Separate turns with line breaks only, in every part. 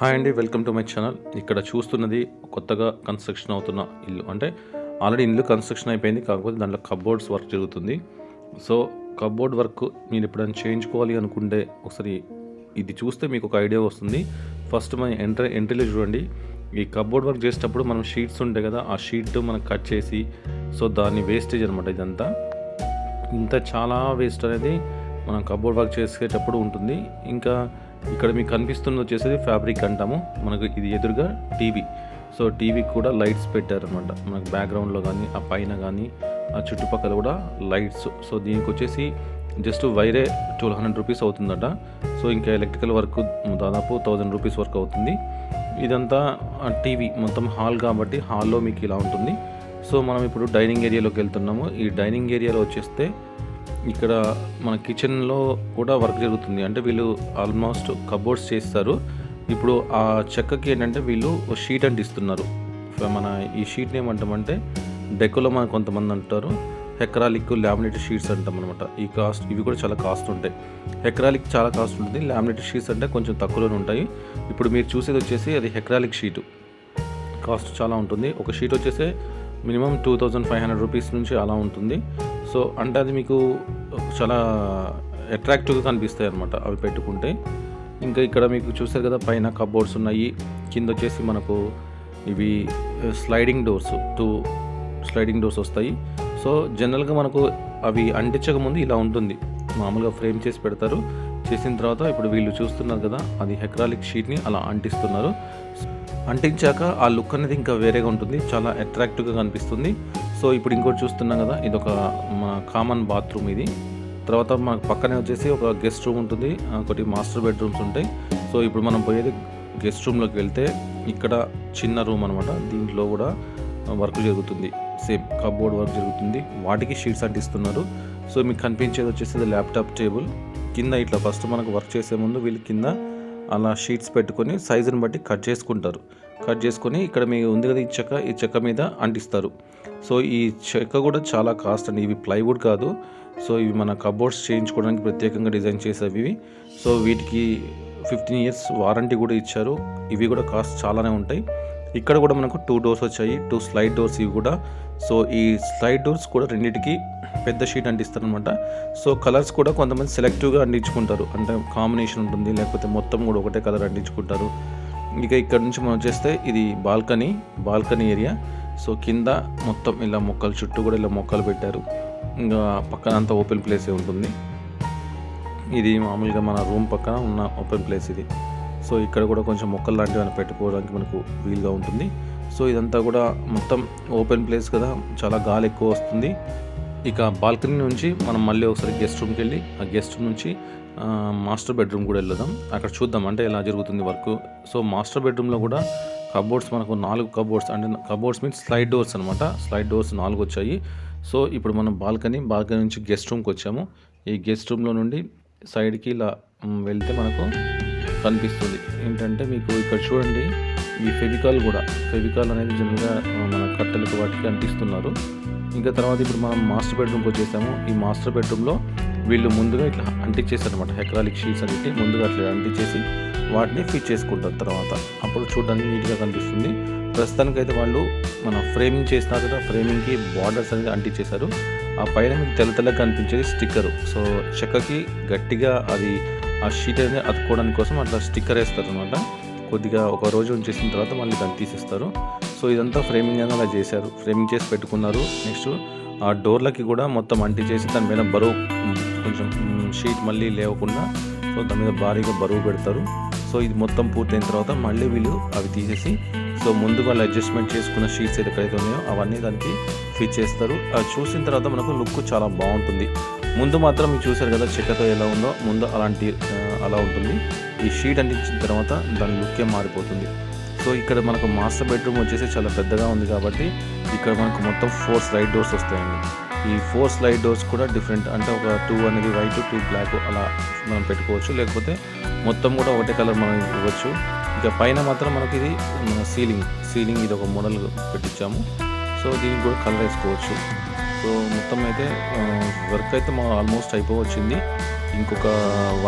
Hi అండి welcome to my channel. ఇక్కడ చూస్తున్నది కొత్తగా కన్స్ట్రక్షన్ అవుతున్న ఇల్లు. అంటే ఆల్రెడీ ఇల్లు కన్స్ట్రక్షన్ అయిపోయింది కాకపోతే దాంట్లో కబోర్డ్స్ వర్క్ జరుగుతుంది. సో కబోర్డ్ వర్క్ మీరు ఎప్పుడైనా చేయించుకోవాలి అనుకుంటే ఒకసారి ఇది చూస్తే మీకు ఒక ఐడియా వస్తుంది. ఫస్ట్ మన ఎంట్రీ ఎంట్రీలో చూడండి. ఈ కబోర్డ్ వర్క్ చేసేటప్పుడు మనం షీట్స్ ఉంటాయి కదా ఆ షీట్ మనం కట్ చేసి సో దాని వేస్టేజ్ అనమాట ఇదంతా. ఇంత చాలా వేస్ట్ అనేది మనం కబోర్డ్ వర్క్ చేసేటప్పుడు ఉంటుంది. ఇంకా ఇక్కడ మీకు కనిపిస్తున్నది వచ్చేసి ఫ్యాబ్రిక్ అంటాము. మనకు ఇది ఎదురుగా టీవీ. సో టీవీకి కూడా లైట్స్ పెట్టారనమాట మనకు బ్యాక్గ్రౌండ్లో కానీ ఆ పైన కానీ ఆ చుట్టుపక్కల కూడా లైట్స్. సో దీనికి వచ్చేసి జస్ట్ వైరే ట్వెల్వ్ హండ్రెడ్ రూపీస్ అవుతుందట. సో ఇంకా ఎలక్ట్రికల్ వర్క్ దాదాపు థౌజండ్ రూపీస్ వర్క్ అవుతుంది. ఇదంతా టీవీ మొత్తం హాల్ కాబట్టి హాల్లో మీకు ఇలా ఉంటుంది. సో మనం ఇప్పుడు డైనింగ్ ఏరియాలోకి వెళ్తున్నాము. ఈ డైనింగ్ ఏరియాలో వచ్చేస్తే ఇక్కడ మన కిచెన్లో కూడా వర్క్ జరుగుతుంది. అంటే వీళ్ళు ఆల్మోస్ట్ కబోర్డ్స్ చేస్తారు. ఇప్పుడు ఆ చెక్కకి ఏంటంటే వీళ్ళు షీట్ అంటిస్తున్నారు మన ఈ షీట్ని ఏమంటామంటే డెకోలో మన కొంతమంది అంటారు. హెక్రాలిక్ లామినేటెడ్ షీట్స్ అంటాం అనమాట ఈ కాస్ట్ ఇవి కూడా చాలా కాస్ట్ ఉంటాయి. హెక్రాలిక్ చాలా కాస్ట్ ఉంటుంది. లామినేటెడ్ షీట్స్ అంటే కొంచెం తక్కువలోనే ఉంటాయి. ఇప్పుడు మీరు చూసేది వచ్చేసి అది హెక్రాలిక్ షీటు కాస్ట్ చాలా ఉంటుంది. ఒక షీట్ వచ్చేసి minimum two thousand five hundred rupees నుంచి అలా ఉంటుంది. సో అంటే అది మీకు చాలా అట్రాక్టివ్గా కనిపిస్తాయి అనమాట అవి పెట్టుకుంటే. ఇంకా ఇక్కడ మీకు చూసారు కదా పైన కబోర్డ్స్ ఉన్నాయి. కింద వచ్చేసి మనకు ఇవి sliding doors two sliding doors వస్తాయి. సో జనరల్గా మనకు అవి అంటించకముందు ఇలా ఉంటుంది. మామూలుగా ఫ్రేమ్ చేసి పెడతారు. చేసిన తర్వాత ఇప్పుడు వీళ్ళు చూస్తున్నారు కదా అది హెక్రాలిక్ షీట్ని అలా అంటిస్తున్నారు. అంటించాక ఆ లుక్ అనేది ఇంకా వేరేగా ఉంటుంది. చాలా అట్రాక్టివ్గా కనిపిస్తుంది. సో ఇప్పుడు ఇంకోటి చూస్తున్నాం కదా ఇది ఒక మన కామన్ బాత్రూమ్ ఇది. తర్వాత మనకు పక్కనే వచ్చేసి ఒక గెస్ట్ రూమ్ ఉంటుంది ఒకటి మాస్టర్ బెడ్రూమ్స్ ఉంటాయి. సో ఇప్పుడు మనం పోయేది గెస్ట్ రూమ్లోకి వెళ్తే ఇక్కడ చిన్న రూమ్ అనమాట దీంట్లో కూడా వర్క్ జరుగుతుంది. సేమ్ కబోర్డ్ వర్క్ జరుగుతుంది. వాటికి షీట్స్ అంటిస్తున్నారు. సో మీకు కనిపించేది వచ్చేసి ల్యాప్టాప్ టేబుల్ కింద ఇట్లా ఫస్ట్ మనకు వర్క్ చేసే ముందు వీళ్ళు కింద అలా షీట్స్ పెట్టుకొని సైజుని బట్టి కట్ చేసుకుంటారు. కట్ చేసుకొని ఇక్కడ మీ ఉంది కదా ఈ చెక్క ఈ చెక్క మీద అంటిస్తారు. సో ఈ చెక్క కూడా చాలా కాస్ట్ అండి. ఇవి ప్లైవుడ్ కాదు. సో ఇవి మన కబోర్డ్స్ చేయించుకోవడానికి ప్రత్యేకంగా డిజైన్ చేసేవి ఇవి. సో వీటికి ఫిఫ్టీన్ ఇయర్స్ వారంటీ కూడా ఇచ్చారు. ఇవి కూడా కాస్ట్ చాలానే ఉంటాయి. ఇక్కడ కూడా మనకు టూ డోర్స్ వచ్చాయి. టూ స్లైడ్ డోర్స్ ఇవి కూడా. సో ఈ స్లైడ్ డోర్స్ కూడా రెండింటికి పెద్ద షీట్ అంటిస్తారు అనమాట సో కలర్స్ కూడా కొంతమంది సెలెక్టివ్గా అంటించుకుంటారు. అంటే కాంబినేషన్ ఉంటుంది. లేకపోతే మొత్తం కూడా ఒకటే కలర్ అంటించుకుంటారు. ఇక ఇక్కడ నుంచి మనం వచ్చేస్తే ఇది బాల్కనీ బాల్కనీ ఏరియా. సో కింద మొత్తం ఇలా మొక్కలు చుట్టూ కూడా ఇలా మొక్కలు పెట్టారు. ఇంకా పక్కన అంతా ఓపెన్ ప్లేసే ఉంటుంది. ఇది మామూలుగా మన రూమ్ పక్కన ఉన్న ఓపెన్ ప్లేస్ ఇది. సో ఇక్కడ కూడా కొంచెం మొక్కలు లాంటివి ఏమైనా పెట్టుకోవడానికి మనకు వీలుగా ఉంటుంది. సో ఇదంతా కూడా మొత్తం ఓపెన్ ప్లేస్ కదా చాలా గాలి ఎక్కువ వస్తుంది. ఇక బాల్కనీ నుంచి మనం మళ్ళీ ఒకసారి గెస్ట్ రూమ్కి వెళ్ళి ఆ గెస్ట్ రూమ్ నుంచి మాస్టర్ బెడ్రూమ్ కూడా వెళ్దాం. అక్కడ చూద్దాం అంటే ఎలా జరుగుతుంది వర్క్. సో మాస్టర్ బెడ్రూమ్లో కూడా కబోర్డ్స్ మనకు నాలుగు కబోర్డ్స్ అంటే కబోర్డ్స్ మీన్స్ స్లైడ్ డోర్స్ అనమాట స్లైడ్ డోర్స్ నాలుగు వచ్చాయి. సో ఇప్పుడు మనం బాల్కనీ బాల్కనీ నుంచి గెస్ట్ రూమ్కి వచ్చాము. ఈ గెస్ట్ రూమ్లో నుండి సైడ్కి ఇలా వెళ్తే మనకు కనిపిస్తుంది. ఏంటంటే మీకు ఇక్కడ చూడండి ఈ ఫెవికాల్ కూడా. ఫెవికాల్ అనేది జనరల్గా మన కట్టెలకు వాటికి అంటిస్తున్నారు. ఇంకా తర్వాత ఇప్పుడు మనం మాస్టర్ బెడ్రూమ్కి వచ్చేసాము. ఈ మాస్టర్ బెడ్రూమ్లో వీళ్ళు ముందుగా ఇట్లా అంటించేస్తారు అనమాట హెక్రాలిక్ షీట్స్ అంటే ముందుగా అట్లా అంటించేసి వాటిని ఫిట్ చేసుకుంటారు తర్వాత. అప్పుడు చూడడానికి నీట్గా కనిపిస్తుంది. ప్రస్తుతానికైతే వాళ్ళు మన ఫ్రేమింగ్ చేసినారు కదా ఫ్రేమింగ్కి బార్డర్స్ అనేది అంటించేశారు. ఆ పైన మీకు తెల్ల తెల్లగా కనిపించేది స్టిక్కర్. సో చెక్కకి గట్టిగా అది ఆ షీట్ అనేది అతుక్కోవడానికి కోసం అట్లా స్టిక్కర్ వేస్తారు అనమాట కొద్దిగా ఒక రోజు ఉంచేసిన తర్వాత మళ్ళీ దాన్ని తీసేస్తారు. సో ఇదంతా ఫ్రేమింగ్ అనేది అలా చేశారు. ఫ్రేమింగ్ చేసి పెట్టుకున్నారు. నెక్స్ట్ ఆ డోర్లకి కూడా మొత్తం అంటి చేసి దాని మీద బరువు కొంచెం షీట్ మళ్ళీ లేవకుండా సో దాని మీద భారీగా బరువు పెడతారు. సో ఇది మొత్తం పూర్తయిన తర్వాత మళ్ళీ వీళ్ళు అవి తీసేసి సో ముందు వాళ్ళు అడ్జస్ట్మెంట్ చేసుకున్న షీట్స్ ఎక్కడైతే ఉన్నాయో అవన్నీ దానికి ఫిట్ చేస్తారు. అది చూసిన తర్వాత మనకు లుక్ చాలా బాగుంటుంది. ముందు మాత్రం మీరు చూసారు కదా చెక్కతో ఎలా ఉందో ముందు అలాంటి అలా ఉంటుంది. ఈ షీట్ అంటించిన తర్వాత దాని లుక్కే మారిపోతుంది. సో ఇక్కడ మనకు మాస్టర్ బెడ్రూమ్ వచ్చేసి చాలా పెద్దగా ఉంది కాబట్టి ఇక్కడ మనకు మొత్తం ఫోర్ స్లైడ్ డోర్స్ వస్తాయండి. ఈ ఫోర్ స్లైడ్ డోర్స్ కూడా డిఫరెంట్ అంటే ఒక టూ అనేది వైట్ టూ బ్లాక్ అలా మనం పెట్టుకోవచ్చు. లేకపోతే మొత్తం కూడా ఒకటే కలర్ మనం ఇవ్వచ్చు. ఇక పైన మాత్రం మనకి ఇది సీలింగ్ సీలింగ్ ఇది ఒక మోడల్ పెట్టించాము. సో దీనికి కూడా కలర్ వేసుకోవచ్చు. సో మొత్తం అయితే వర్క్ అయితే మా ఆల్మోస్ట్ అయిపోవచ్చింది. ఇంకొక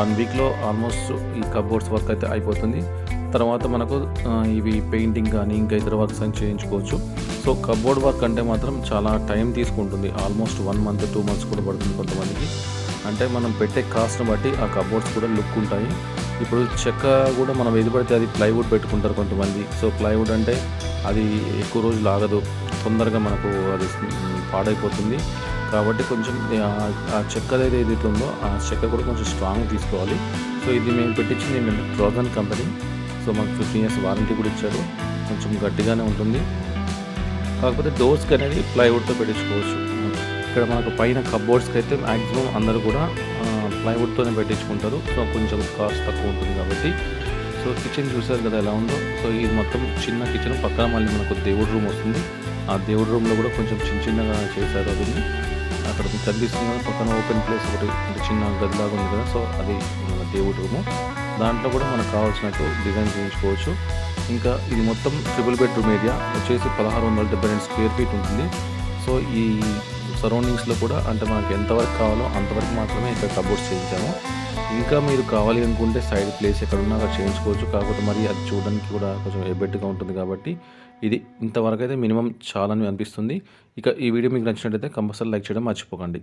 వన్ వీక్లో ఆల్మోస్ట్ ఈ కబోర్డ్స్ వర్క్ అయితే అయిపోతుంది. తర్వాత మనకు ఇవి పెయింటింగ్ కానీ ఇంకా ఇతర వర్క్స్ అని చేయించుకోవచ్చు. సో కబోర్డ్ వర్క్ అంటే మాత్రం చాలా టైం తీసుకుంటుంది. Almost one month two months కూడా పడుతుంది కొంతమందికి. అంటే మనం పెట్టే కాస్ట్ని బట్టి ఆ కబోర్డ్స్ కూడా లుక్ ఉంటాయి. ఇప్పుడు చెక్క కూడా మనం ఏది పడితే అది ప్లైవుడ్ పెట్టుకుంటారు కొంతమంది. సో ప్లైవుడ్ అంటే అది ఎక్కువ రోజులు ఆగదు. తొందరగా మనకు అది పాడైపోతుంది. కాబట్టి కొంచెం ఆ- చెక్కది చెక్క ఏదైతే ఉందో ఆ చెక్క కూడా కొంచెం స్ట్రాంగ్ తీసుకోవాలి. సో ఇది మేము పెట్టించింది మేము ట్రోజన్ కంపెనీ సో మాకు ఫిఫ్టీన్ ఇయర్స్ వారంటీ కూడా ఇచ్చారు. కొంచెం గట్టిగానే ఉంటుంది. కాకపోతే డోర్స్కి అనేది ప్లైవుడ్తో పెట్టించుకోవచ్చు. ఇక్కడ మనకు పైన కబోర్డ్స్కి అయితే మ్యాక్సిమం అందరూ కూడా ప్లైవుడ్తోనే పెట్టించుకుంటారు. సో కొంచెం కాస్ట్ తక్కువ ఉంటుంది కాబట్టి. సో కిచెన్ చూసారు కదా ఎలా ఉందో. సో ఇది మొత్తం చిన్న కిచెన్ పక్కన మళ్ళీ మనకు దేవుడి రూమ్ వస్తుంది. ఆ దేవుడి రూమ్లో కూడా కొంచెం చిన్న చిన్నగా చేశారు అది అక్కడ కనిపిస్తుంది కదా పక్కన ఓపెన్ ప్లేస్ ఒకటి చిన్న గదిలాగా ఉంది కదా. సో అది మన దేవుడి రూము. దాంట్లో కూడా మనకు కావాల్సినట్టు డిజైన్ చేయించుకోవచ్చు. ఇంకా ఇది మొత్తం ట్రిపుల్ బెడ్రూమ్ ఏరియా వచ్చేసి పదహారు వందల డెబ్బై రెండు స్క్వేర్ ఫీట్ ఉంటుంది. సో ఈ సరౌండింగ్స్లో కూడా అంటే మనకి ఎంతవరకు కావాలో అంతవరకు మాత్రమే ఇక్కడ కబోర్డ్స్ చేయించాము. ఇంకా మీరు కావాలి అనుకుంటే సైడ్ ప్లేస్ ఎక్కడున్నా అక్కడ చేయించుకోవచ్చు. కాకపోతే మరి అది చూడడానికి కూడా కొంచెం ఎబెట్గా ఉంటుంది కాబట్టి ఇది ఇంతవరకు అయితే మినిమం చాలని అనిపిస్తుంది. ఇక ఈ వీడియో మీకు నచ్చినట్టయితే కంపల్సరీ లైక్ చేయడం మర్చిపోకండి.